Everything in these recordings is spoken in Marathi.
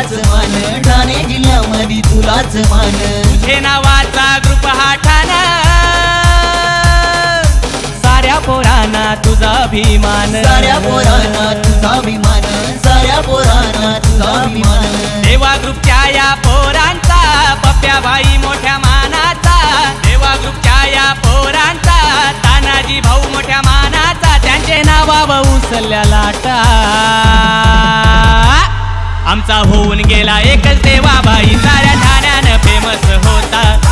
तुलाच मान. ठाणे जिल्ह्यामध्ये तुलाच मान. तुझे नावाचा ग्रुप हा ठाणा. साऱ्या पोरांना तुझा अभिमान. साऱ्या पोरांना तुझा अभिमान. साऱ्या पोरांना तुझा अभिमान. देवा ग्रुपच्या या पोरांचा पप्प्या भाई मोठ्या मानाचा. देवा ग्रुपच्या या पोरांचा तानाजी भाऊ मोठ्या मानाचा. त्यांचे नावा उचलल्या लाटा. आमचा होऊन गेला एकच देवाबाई साऱ्या ठाण्यानं फेमस होता.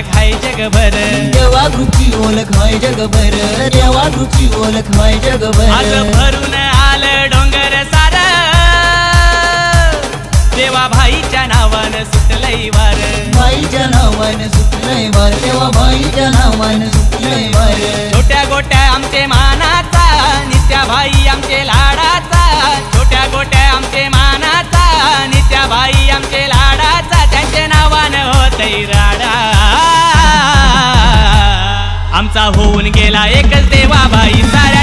ओळख आहे जगभर. देवा ग्रुपची ओळख हाय जगभर. देवा ग्रुपची ओळख हाय आज जगभर भरून आलं डोंगर सार. देवा भाईच्या नावानं सुटलंय वार. बाईच्या नावानं सुटलंय वार. देवा बाईच्या नावानं सुटलंय वार. छोट्या गोट्या आमचे मानाचा आमचा होऊन गेला एकच देवाबाई साऱ्या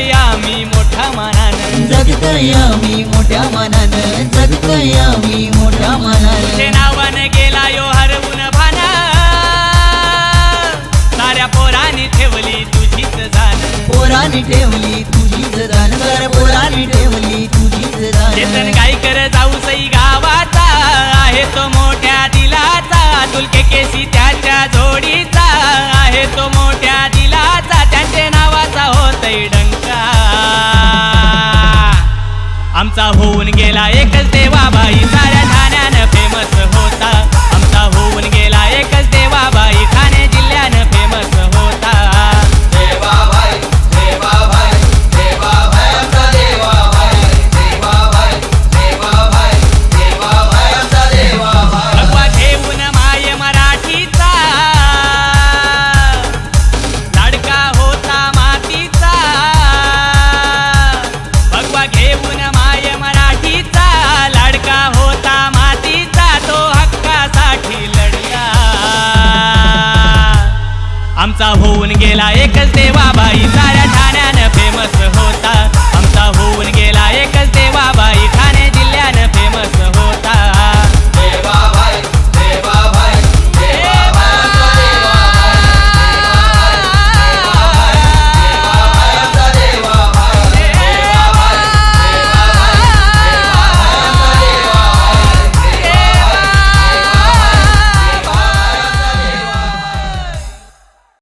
जगतोय आम्ही मोठ्या मानानं. जगतोय आम्ही मोठ्या मनानं जगतोय आम्ही मोठ्या मनानं. नावानं गेला यो हरवून भान. साऱ्या पोरांनी ठेवली तुझीच जाण. पोराने ठेवली तुझीच दान कर पोराने ठेवली तुझीच दान काय कर जाऊ सई गावाचा. आहे तो मोठ्या होऊन आमचा होऊन गेला एकच देवाबाई साऱ्या ठाण्यानं फेमस हो